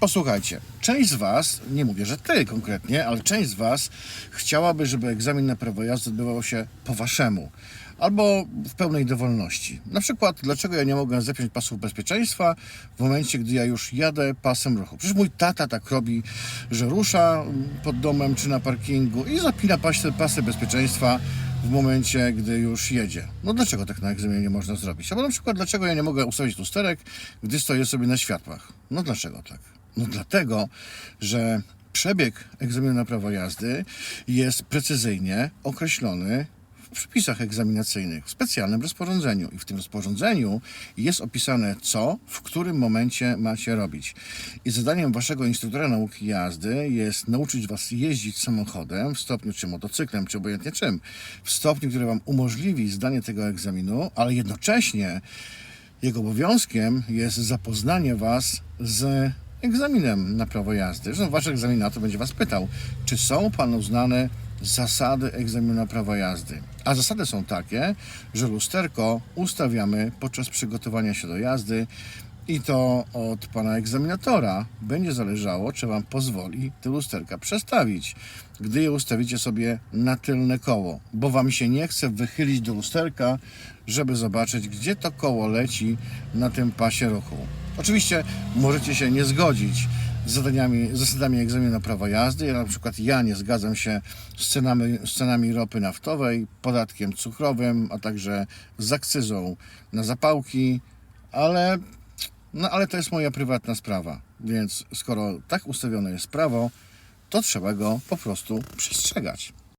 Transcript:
Posłuchajcie, część z Was, nie mówię, że Ty konkretnie, ale część z Was chciałaby, żeby egzamin na prawo jazdy odbywał się po Waszemu albo w pełnej dowolności. Na przykład, dlaczego ja nie mogę zapiąć pasów bezpieczeństwa w momencie, gdy ja już jadę pasem ruchu? Przecież mój tata tak robi, że rusza pod domem czy na parkingu i zapina pasy, pasy bezpieczeństwa w momencie, gdy już jedzie. No dlaczego tak na egzaminie nie można zrobić? Albo na przykład, dlaczego ja nie mogę ustawić lusterek, gdy stoję sobie na światłach? No dlaczego tak? No dlatego, że przebieg egzaminu na prawo jazdy jest precyzyjnie określony w przepisach egzaminacyjnych, w specjalnym rozporządzeniu. I w tym rozporządzeniu jest opisane, co w którym momencie macie robić. I zadaniem waszego instruktora nauki jazdy jest nauczyć was jeździć samochodem w stopniu czy motocyklem, czy obojętnie czym, w stopniu, który wam umożliwi zdanie tego egzaminu, ale jednocześnie jego obowiązkiem jest zapoznanie Was z egzaminem na prawo jazdy. Zresztą Wasz egzaminator będzie Was pytał, czy są Panu znane zasady egzaminu na prawo jazdy. A zasady są takie, że lusterko ustawiamy podczas przygotowania się do jazdy i to od Pana egzaminatora będzie zależało, czy Wam pozwoli te lusterka przestawić, gdy je ustawicie sobie na tylne koło, bo Wam się nie chce wychylić do lusterka, żeby zobaczyć, gdzie to koło leci na tym pasie ruchu. Oczywiście możecie się nie zgodzić z zadaniami, zasadami egzaminu na prawo jazdy. Ja na przykład ja nie zgadzam się z cenami, z cenami ropy naftowej, podatkiem cukrowym, a także z akcyzą na zapałki, ale no ale to jest moja prywatna sprawa, więc skoro tak ustawione jest prawo, to trzeba go po prostu przestrzegać.